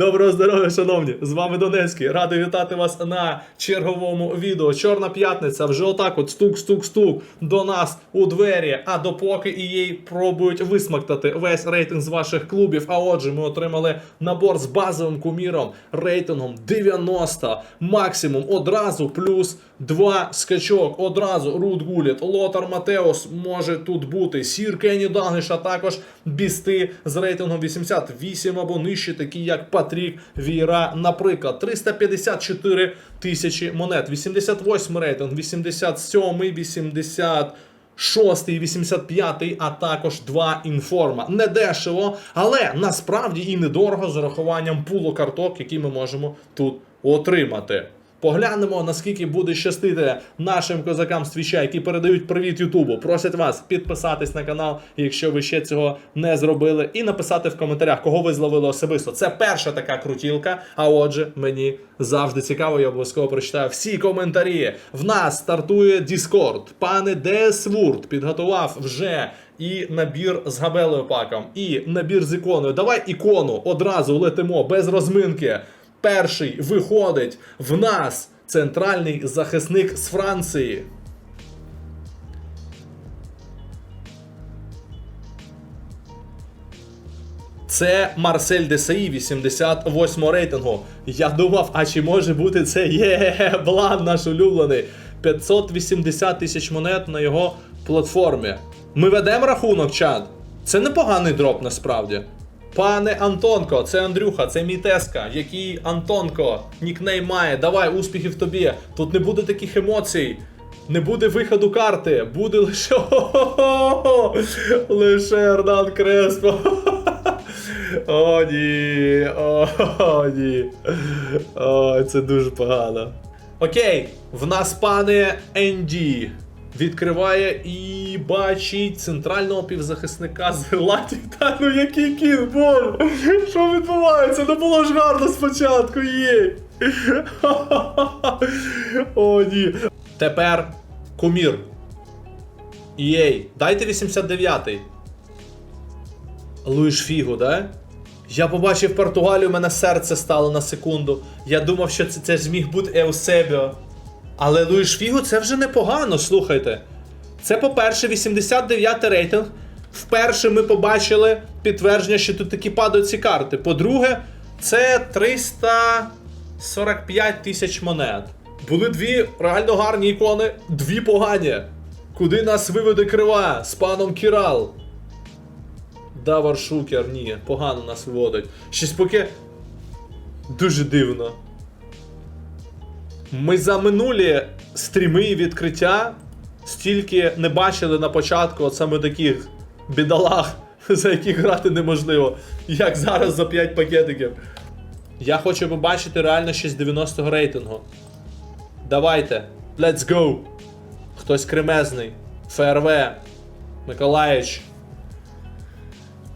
Доброго здоров'я, шановні! З вами Донецький. Радий вітати вас на черговому відео. Чорна п'ятниця вже отак от стук-стук-стук до нас у двері. А допоки EA пробують висмактати весь рейтинг з ваших клубів. А отже, ми отримали набор з базовим куміром, рейтингом 90, максимум одразу плюс 2 скачок. Одразу Рут Гуліт, Лотар Матеос може тут бути. Сір Кенні Дангиш, а також бісти з рейтингом 88 або нижче, такі як Патрік Віра, наприклад, 354 тисячі монет, 88 рейтинг, 87, 80. 6 і 85, а також 2 інформа. Не дешево, але насправді і недорого з урахуванням пулу карток, які ми можемо тут отримати. Поглянемо, наскільки буде щастити нашим козакам з Твіча, які передають привіт Ютубу. Просять вас підписатись на канал, якщо ви ще цього не зробили, і написати в коментарях, кого ви зловили особисто. Це перша така крутілка. А отже, мені завжди цікаво, я обов'язково прочитаю всі коментарі. В нас стартує Discord. Пане Десвурд підготував вже і набір з габелою паком, і набір з іконою. Давай ікону одразу летимо без розминки. Перший виходить в нас центральний захисник з Франції. Це Марсель Десаї, 88 рейтингу. Я думав, а чи може бути це є Блан наш улюблений. 580 тисяч монет на його платформі. Ми ведемо рахунок, чат. Це непоганий дроп насправді. Пане Антонко, це Андрюха, це мій теска, який Антонко нікнейм має. Давай, успіхів тобі. Тут не буде таких емоцій. Не буде виходу карти, буде лише лише Ернан Креспо. О, ні. О, ні. О, це дуже погано. Окей, в нас пане Енді. Відкриває і бачить центрального півзахисника з. Та ну який кін, боже! Що відбувається? Не було ж гарно спочатку, є. О, ні. Тепер кумір. Єй, дайте 89-й. Луїш Фігу, да? Я побачив Португалію, у мене серце стало на секунду. Я думав, що це, це зміг бути Еусебіо. Але Луїш Фігу це вже непогано, слухайте. Це, по-перше, 89 рейтинг. Вперше ми побачили підтвердження, що тут такі падають ці карти. По-друге, це 345 тисяч монет. Були дві реально гарні ікони, дві погані. Куди нас виведе крива з паном Кірал? Давар Шукер, ні, погано нас виводить. Щось поки. Дуже дивно. Ми за минулі стріми і відкриття стільки не бачили на початку от саме таких бідолах, за яких грати неможливо, як зараз за 5 пакетиків. Я хочу побачити реально щось 90 рейтингу. Давайте, let's go! Хтось кремезний. ФРВ. Миколаїч.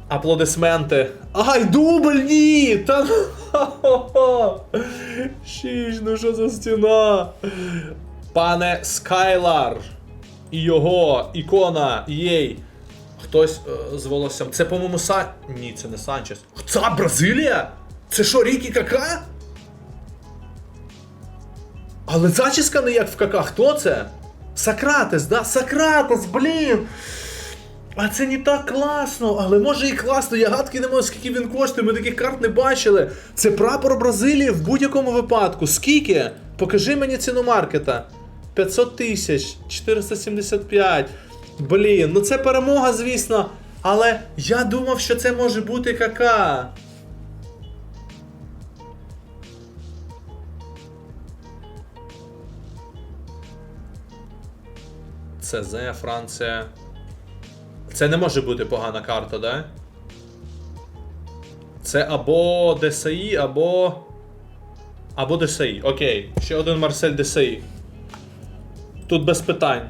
Аплодисменти. Ай, дубль, ні! Та Шіш, ну що за стіна? Пане Скайлар. І його ікона, єй. Хтось е, з волоссям. Це, по-моєму, Сан... Ні, це не Санчес. Це Бразилія? Це що, Рікі Кака? Але зачіска не як в кака. Хто це? Сократес, да? Сократес, блін! А це не так класно, але може і класно. Я гадки не можу, скільки він коштує, ми таких карт не бачили. Це прапор Бразилії в будь-якому випадку. Скільки? Покажи мені ціну маркета. 500 тисяч, 475. Блін, ну це перемога, звісно. Але я думав, що це може бути кака. ЦЗ, Франція. Це не може бути погана карта, да? Це або ДСІ, або. Або ДСІ. Окей. Ще один Марсель ДСІ. Тут без питань.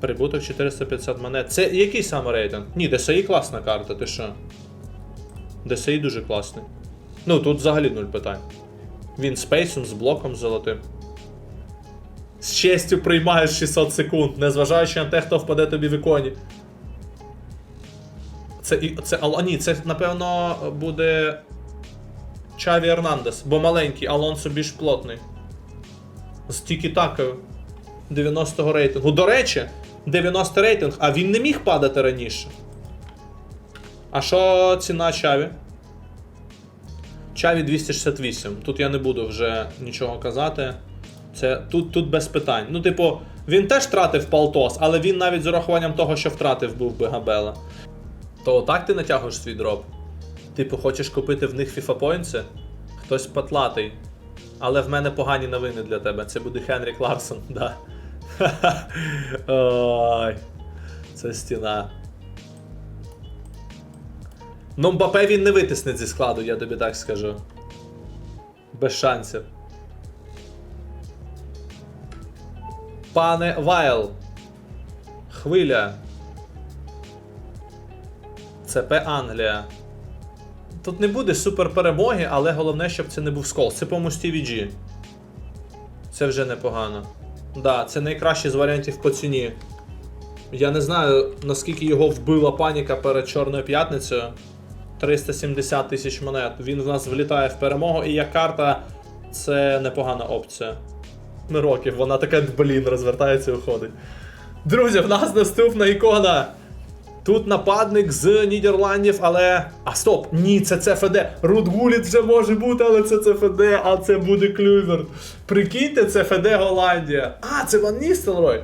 Прибуток 450 монет. Це який саме рейтинг? Ні, ДСІ класна карта, ти що? ДСІ дуже класний. Ну, тут взагалі нуль питань. Він з пейсом, з блоком золотим. З честю приймаєш 600 секунд, незважаючи на те, хто впаде тобі в іконі. Це, це, а, ні, це, напевно, буде Чаві Ернандес, бо маленький, Алонсо більш плотний. З тікі-такою. 90 рейтингу. До речі, 90 рейтинг, а він не міг падати раніше. А що ціна Чаві? Чаві 268. Тут я не буду вже нічого казати. Це тут, тут без питань. Ну, типу, він теж втратив Палтос, але він навіть з урахуванням того, що втратив, був би Габела. То отак ти натягуєш свій дроп? Типу, хочеш купити в них FIFA Points? Хтось патлатий. Але в мене погані новини для тебе. Це буде Хенрі Кларсон, да. Ой. Це стіна. Ну, Мбапе він не витисне зі складу, я тобі так скажу. Без шансів. Пане Вайл. Хвиля. ЦП Англія. Тут не буде супер перемоги, але головне, щоб це не був скол. Це по Стіві Джі. Це вже непогано. Да, це найкращий з варіантів по ціні. Я не знаю, наскільки його вбила паніка перед Чорною п'ятницею. 370 тисяч монет. Він в нас влітає в перемогу, і як карта це непогана опція. Років, вона така, блін, розвертається і уходить. Друзі, в нас наступна ікона. Тут нападник з Нідерландів, але. А стоп! Ні, це ЦФД. Рудгуліт вже може бути, але це ЦФД, а це буде Клюверт. Прикиньте, ЦФД Голландія. А, це Ван Ністелрой.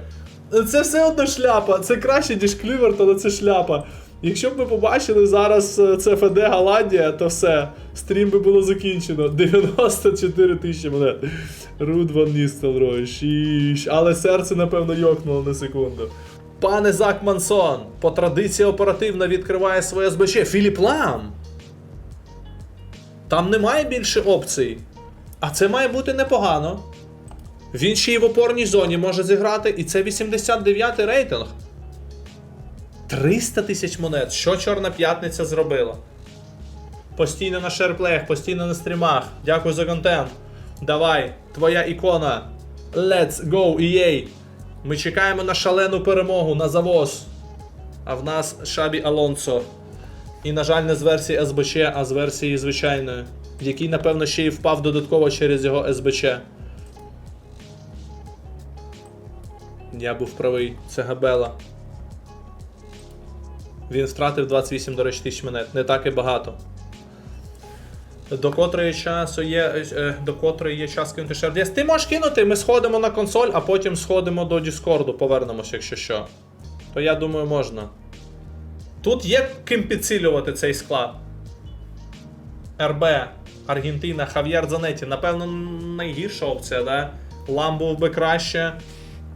Це все одно шляпа. Це краще, ніж Клюверт, але це шляпа. Якщо б ми побачили зараз е, ЦФД Голландія, то все. Стрім би було закінчено. 94 тисячі монет. Руд Ван Ністелрой. Шіш. Але серце, напевно, йокнуло на секунду. Пане Зак Мансон, по традиції оперативно відкриває своє СБЧ. Філіп Лам. Там немає більше опцій. А це має бути непогано. Він ще й в опорній зоні може зіграти, і це 89 рейтинг. 300 тисяч монет. Що Чорна п'ятниця зробила? Постійно на шерплеях, постійно на стрімах. Дякую за контент. Давай, твоя ікона. Let's go, EA. Ми чекаємо на шалену перемогу, на завоз. А в нас Шабі Алонсо. І, на жаль, не з версії СБЧ, а з версії звичайної, який, напевно, ще й впав додатково через його СБЧ. Я був правий, це Габела. Він втратив 28, до речі, тисяч монет. Не так і багато. До котрої часу є. е, До котрої є час кинути шердіс. Ти можеш кинути, ми сходимо на консоль, а потім сходимо до Діскорду, повернемося, якщо що. То я думаю, можна. Тут є ким підсилювати цей склад. РБ, Аргентина, Хав'єр Занеті. Напевно, найгірша опція, да? Лам був би краще.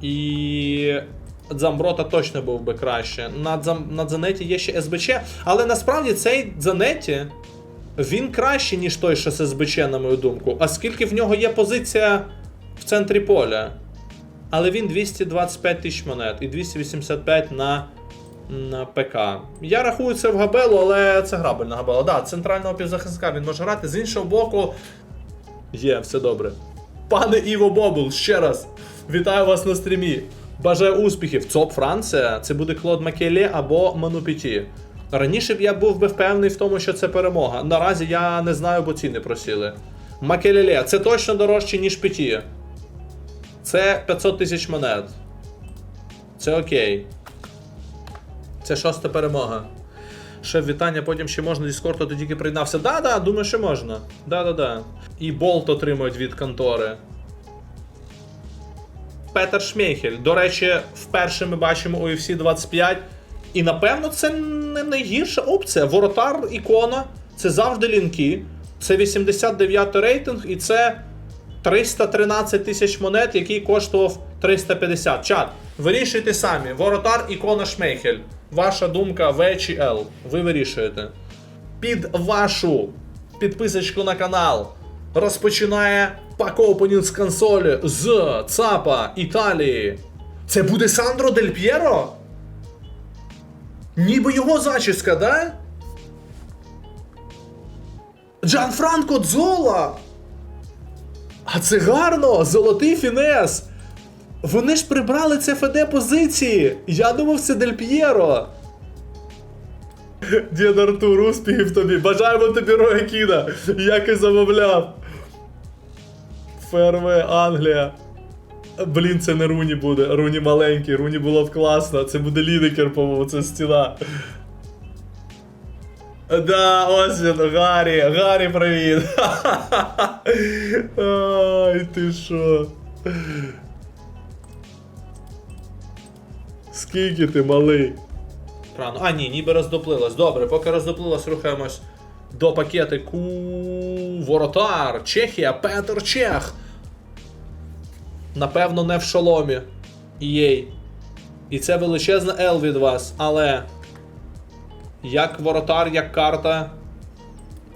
І. Дзамброта точно був би краще. На, Дзам... на Дзанеті є ще СБЧ, але насправді цей Дзанеті він краще, ніж той, що з СБЧ, на мою думку, оскільки в нього є позиція в центрі поля. Але він 225 тисяч монет і 285 на, на ПК. Я рахую це в Габелу, але це грабельна Габела. Да, центрального півзахисника він може грати. З іншого боку, є, все добре. Пане Іво Бобул, ще раз вітаю вас на стрімі. Бажаю успіхів. ЦОП Франція. Це буде Клод Макелє або Ману Піті. Раніше б я був би впевнений в тому, що це перемога. Наразі я не знаю, бо ціни просіли. Макелеле, це точно дорожче, ніж Піті. Це 500 тисяч монет. Це окей. Це шоста перемога. Ще вітання, потім ще можна Discord, то тільки приєднався. Да-да, думаю, що можна. Да-да-да. І болт отримують від контори. Петер Шмейхель. До речі, вперше ми бачимо UFC 25. І напевно це не найгірша опція. Воротар ікона, це завжди лінки. Це 89 рейтинг, і це 313 тисяч монет, який коштував 350. Чат, вирішуйте самі. Воротар, ікона Шмейхель. Ваша думка В чи Л. Ви вирішуєте. Під вашу підписочку на канал розпочинає пак-опенінг з консолі з ЦАПа Італії. Це буде Сандро Дель П'єро? Ніби його зачіска, да? Джан Франко Дзола! А це гарно! Золотий фінес! Вони ж прибрали це ФД позиції! Я думав, це Дель П'єро! Дід Артур, успіхів тобі. Бажаємо тобі Роякіна, як і замовляв. ФРВ, Англія. Блін, це не Руні буде. Руні маленький, Руні було б класно. Це буде Лінекер, по-моєму, це стіна. Да, ось він, Гаррі, Гаррі, привіт. Ай, ти що? Скільки ти малий? Рано. А, ні, ніби роздоплилась. Добре, поки роздоплилась, рухаємось до пакетику Воротар, Чехія, Петр Чех. Напевно, не в шоломі. Єй. І це величезна L від вас, але. Як воротар, як карта.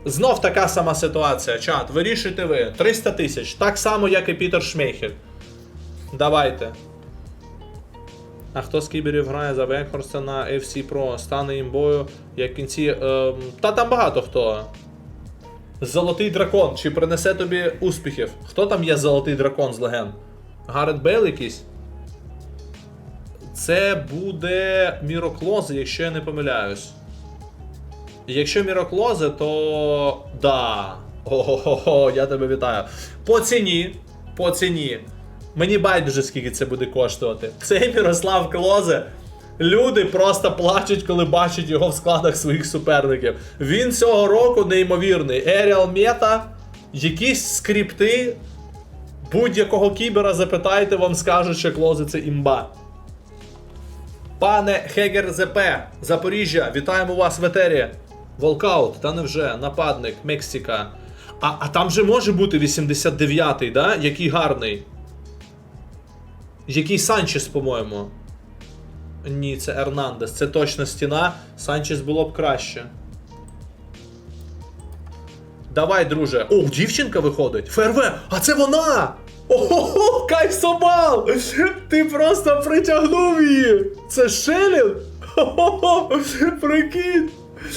Знов така сама ситуація. Чат, вирішуйте ви. 300 тисяч. Так само, як і Пітер Шмейхель. Давайте. А хто з кіберів грає за Векхорста на FC Pro? Стане імбою, як в кінці. Ем, та там багато хто. Золотий дракон. Чи принесе тобі успіхів? Хто там є золотий дракон з легенд? Гарет Бейл якийсь? Це буде Міроклози, якщо я не помиляюсь. Якщо Міроклози, то. Да. Ого-го, я тебе вітаю. По ціні. По ціні. Мені байдуже, скільки це буде коштувати. Цей Мірослав Клозе. Люди просто плачуть, коли бачать його в складах своїх суперників. Він цього року неймовірний. Еріал Мета, якісь скрипти. Будь-якого кібера запитайте, вам скажуть, що Клозе це імба. Пане Хегер ЗП, Запоріжжя, вітаємо вас в етері. Волкаут, та невже, нападник, Мексика. А, а там же може бути 89-й, да? Який гарний. Який Санчес, по-моєму. Ні, це Ернандес. Це точно стіна. Санчес було б краще. Давай, друже. О, дівчинка виходить. ФРВ, а це вона! Ого, кайф собал! Ти просто притягнув її! Це Шелін? Прикинь!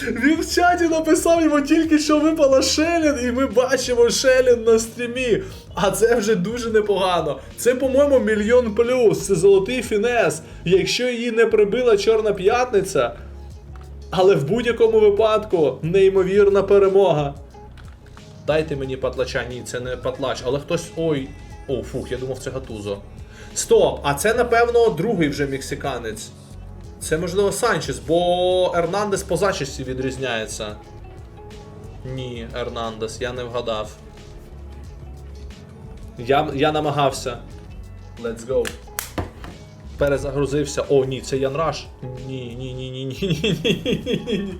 Він в чаті написав йому тільки що випала Шелін, і ми бачимо Шелін на стрімі. А це вже дуже непогано. Це, по-моєму, мільйон плюс. Це золотий фінес. Якщо її не прибила Чорна п'ятниця. Але в будь-якому випадку неймовірна перемога. Дайте мені патлача, ні, це не патлач, але хтось. Ой. О, фух, я думав, це гатузо. Стоп! А це, напевно, другий вже мексиканець. Це можливо Санчес, бо Ернандес по зачісті відрізняється. Ні, Ернандес, я не вгадав. Я я намагався. Let's go. Перезагрузився. О, ні, це Янраш. Ні, ні, ні, ні, ні, ні, ні, ні.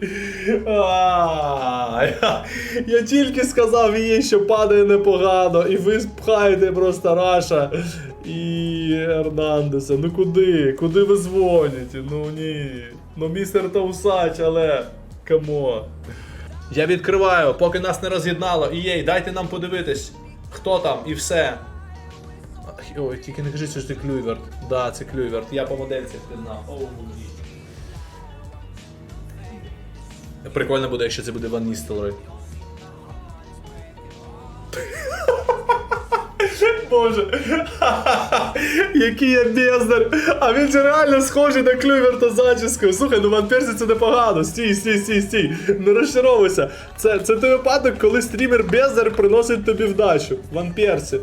Я тільки сказав їй, що падає непогано, і ви пхаєте просто Раша і Ернандеса. Ну куди? Куди ви дзвоните? Ну ні. Ну містер Таусач, але. Камо. Я відкриваю, поки нас не роз'єднало. Ієй, дайте нам подивитись, хто там і все. Ой, тільки не кажи, що ти Клюйверт. Да, це Клюйверт. Я по модельці впізнав. Оу. Прикольно буде, якщо це буде Ван Ністелрой. Боже. Який я бездар. А він же реально схожий на Клюверта зачіскою. Слухай, ну Ван це непогано. Стій, стій, стій, стій. Не розчаровуйся. Це, це той випадок, коли стрімер бездар приносить тобі вдачу. Ван Персі.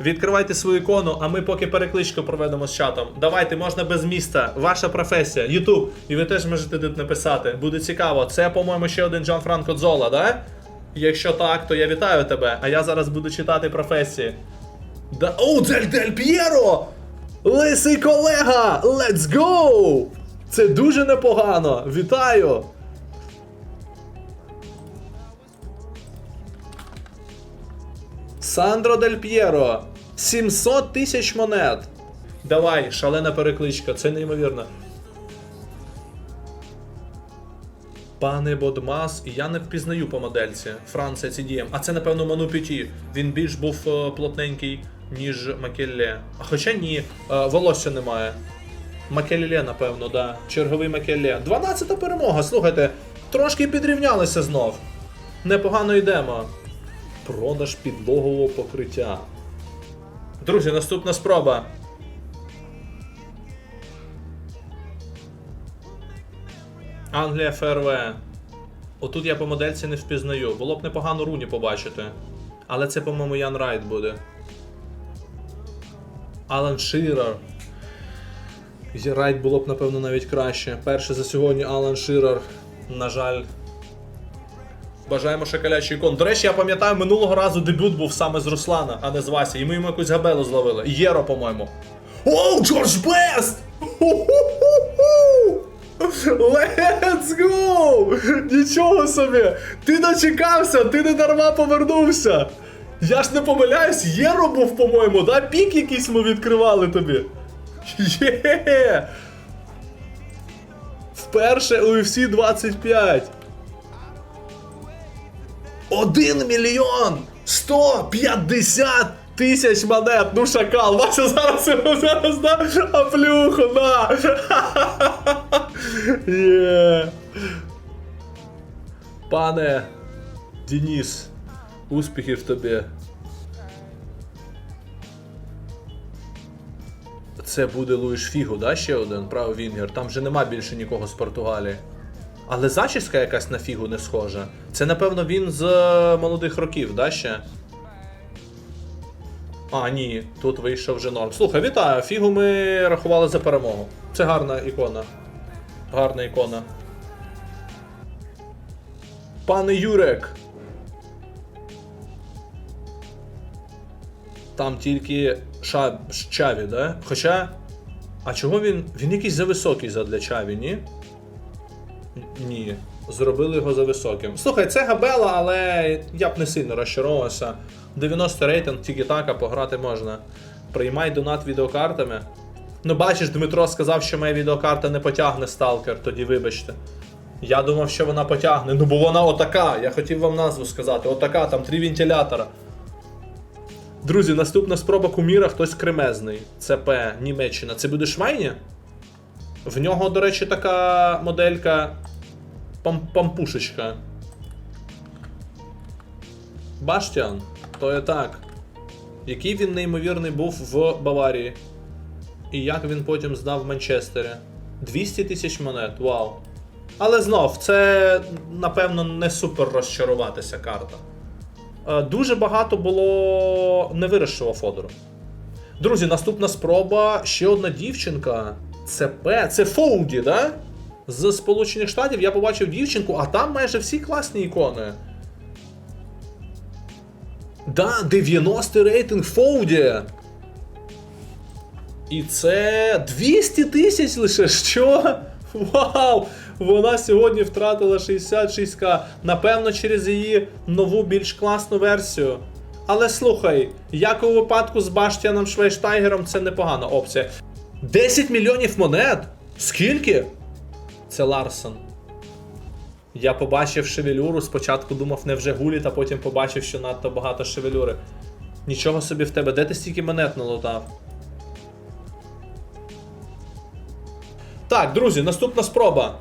Відкривайте свою ікону, а ми поки перекличку проведемо з чатом. Давайте, можна без міста. Ваша професія, Ютуб. І ви теж можете тут написати. Буде цікаво. Це, по-моєму, ще один Джан Франко Дзола, да? Якщо так, то я вітаю тебе. А я зараз буду читати професії. Да... О, Дель Дель П'єро! Лисий колега! Let's go! Це дуже непогано. Вітаю! Сандро Дель П'єро. 700 тисяч монет. Давай, шалена перекличка, це неймовірно. Пане Бодмас, я не впізнаю по модельці. Франція CDM. А це, напевно, Ману Піті. Він більш був е, плотненький, ніж Макелле. А хоча ні, е, волосся немає. Макелле, напевно, да. Черговий Макелле. 12-та перемога. Слухайте, трошки підрівнялися знов. Непогано йдемо. Продаж підлогового покриття. Друзі, наступна спроба. Англія ФРВ. Отут я по модельці не впізнаю. Було б непогано руні побачити. Але це, по-моєму, Ян Райт буде. Алан Ширер. Райт було б, напевно, навіть краще. Перше за сьогодні Алан Ширер. На жаль. Бажаємо шоколячий ікон. До речі, я пам'ятаю, минулого разу дебют був саме з Руслана, а не з Васі. І ми йому якусь габелу зловили. Єро, по-моєму. Оу, Джордж Бест! Let's go! Нічого собі! Ти дочекався, ти не дарма повернувся! Я ж не помиляюсь, Єро був, по-моєму, да? Пік якийсь ми відкривали тобі. Є! Вперше UFC 25. 1 мільйон 150 тисяч монет. Ну шакал, Вася зараз його зараз да? А плюху, на. Є. Пане Денис, успіхів тобі. Це буде Луїш Фігу, да? Ще один правий Вінгер. Там вже нема більше нікого з Португалії. Але зачіска якась на фігу не схожа. Це, напевно, він з е, молодих років, да, ще? А, ні, тут вийшов вже норм. Слухай, вітаю! Фігу ми рахували за перемогу. Це гарна ікона. Гарна ікона. Пане Юрек. Там тільки ша... Чаві, да? Хоча. А чого він. Він якийсь зависокий задля Чаві, ні? Ні. Зробили його за високим. Слухай, це габела, але я б не сильно розчаровувався. 90 рейтинг, тільки така пограти можна. Приймай донат відеокартами. Ну, бачиш, Дмитро сказав, що моя відеокарта не потягне сталкер, тоді вибачте. Я думав, що вона потягне. Ну бо вона отака. Я хотів вам назву сказати. Отака, там три вентилятора. Друзі, наступна спроба куміра хтось кремезний. ЦП, Німеччина. Це буде Швайні? В нього, до речі, така моделька пам пампушечка. Баштіан, то є так. Який він неймовірний був в Баварії. І як він потім здав в Манчестері. 200 тисяч монет, вау. Але знов, це, напевно, не супер розчаруватися карта. Е, Дуже багато було невирішого Фодору. Друзі, наступна спроба. Ще одна дівчинка. Це П. Це Фоуді, да? З Сполучених Штатів я побачив дівчинку, а там майже всі класні ікони. Да, 90 рейтинг Фоуді. І це 200 тисяч лише. Що? Вау! Вона сьогодні втратила 66к. Напевно, через її нову більш класну версію. Але слухай, як у випадку з Баштіаном Швейштайгером, це непогана опція. 10 мільйонів монет? Скільки? Це Ларсон. Я побачив шевелюру, спочатку думав невже гуліт, а потім побачив, що надто багато шевелюри. Нічого собі в тебе, де ти стільки монет налутав? Так, друзі, наступна спроба.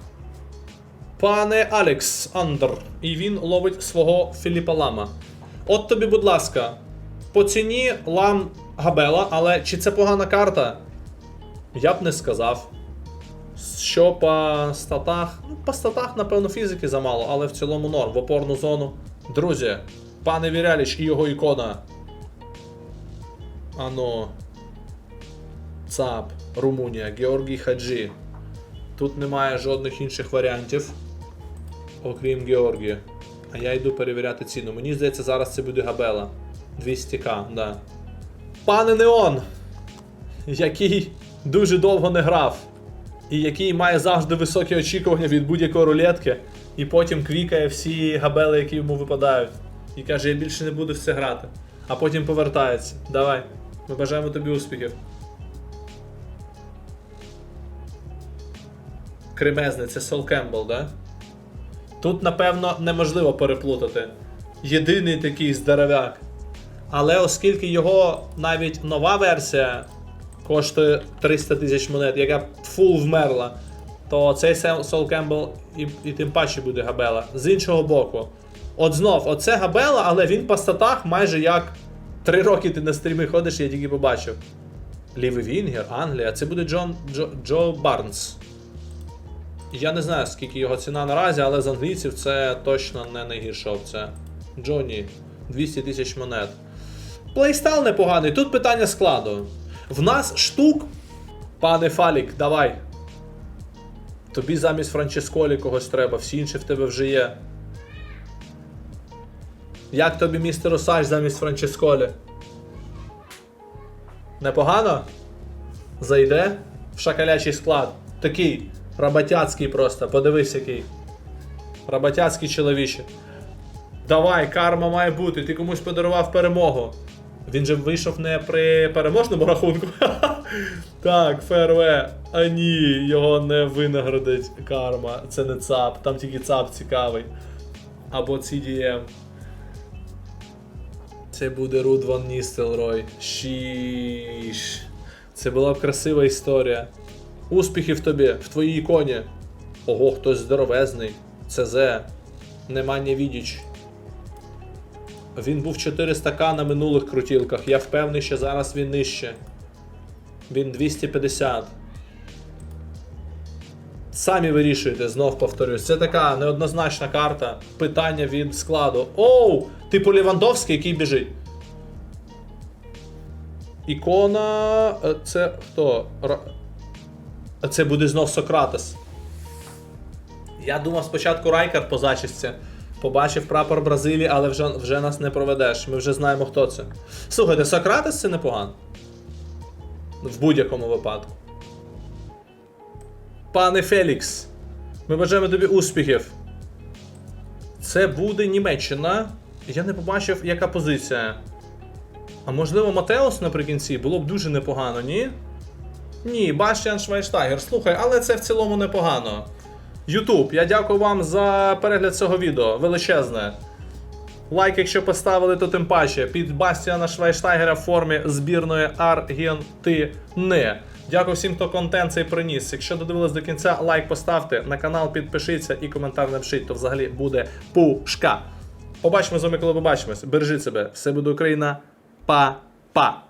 Пане Алекс Андер. І він ловить свого Філіпа Лама. От тобі, будь ласка, по ціні лам Габела, але чи це погана карта? Я б не сказав. Що по статах? Ну, по статах, напевно, фізики замало, але в цілому норм. В опорну зону. Друзі, пане Віряліч і його ікона. Ано. ЦАП, Румунія, Георгій Хаджі. Тут немає жодних інших варіантів, окрім Георгія. А я йду перевіряти ціну. Мені здається, зараз це буде Габела. 200к, да. Пане Неон! Який дуже довго не грав. І який має завжди високі очікування від будь-якої рулетки. І потім квікає всі габели, які йому випадають. І каже, я більше не буду в це грати. А потім повертається. Давай. Ми бажаємо тобі успіхів. Кремезний, це Сол Кембл, да? Тут, напевно, неможливо переплутати. Єдиний такий здоровяк. Але оскільки його навіть нова версія коштує 300 тисяч монет, яка фул вмерла, то цей Сол Кембл і, і тим паче буде габела. З іншого боку. От знов, оце габела, але він по статах майже як 3 роки ти на стріми ходиш, я тільки побачив. Лівий Вінгер, Англія, це буде Джон Джо, Джо Барнс. Я не знаю, скільки його ціна наразі, але з англійців це точно не найгірша опція. Джонні, 200 тисяч монет. Плейстайл непоганий. Тут питання складу. В нас штук. Пане Фалік, давай. Тобі замість Франческолі когось треба, всі інші в тебе вже є. Як тобі містер Осаж замість Франческолі? Непогано? Зайде в шакалячий склад. Такий роботяцький просто, подивись який. Роботяцький чоловіче. Давай, карма має бути, ти комусь подарував перемогу. Він же вийшов не при переможному рахунку. так, ФРВ. А ні, його не винаградить карма. Це не ЦАП, там тільки ЦАП цікавий. Або CDM. Це буде Руд Ван Ністелрой. Шіш. Це була б красива історія. Успіхів тобі в твоїй іконі. Ого, хтось здоровезний. ЦЗ. Нема не відіч. Він був 400к на минулих крутілках. Я впевнений, що зараз він нижче. Він 250. Самі вирішуєте, знов повторюсь. Це така неоднозначна карта. Питання від складу. Оу! Типу Лівандовський, який біжить. Ікона. е, Це хто? А Це буде знов Сократес. Я думав спочатку Райкард по зачісці. Побачив прапор Бразилії, але вже, вже нас не проведеш. Ми вже знаємо, хто це. Слухайте, Сократес це непогано. В будь-якому випадку. Пане Фелікс, ми бажаємо тобі успіхів. Це буде Німеччина. Я не побачив, яка позиція. А можливо, Матеус наприкінці було б дуже непогано, ні? Ні, Баштіан Швайнштайгер, слухай, але це в цілому непогано. Ютуб, я дякую вам за перегляд цього відео. Величезне. Лайк, якщо поставили, то тим паче. Під Бастіана Швайштайгера в формі збірної Аргентини. Дякую всім, хто контент цей приніс. Якщо додивились до кінця, лайк поставте, на канал підпишіться і коментар напишіть, то взагалі буде пушка. Побачимо з вами, коли побачимось. Бережіть себе, все буде Україна. Па-па.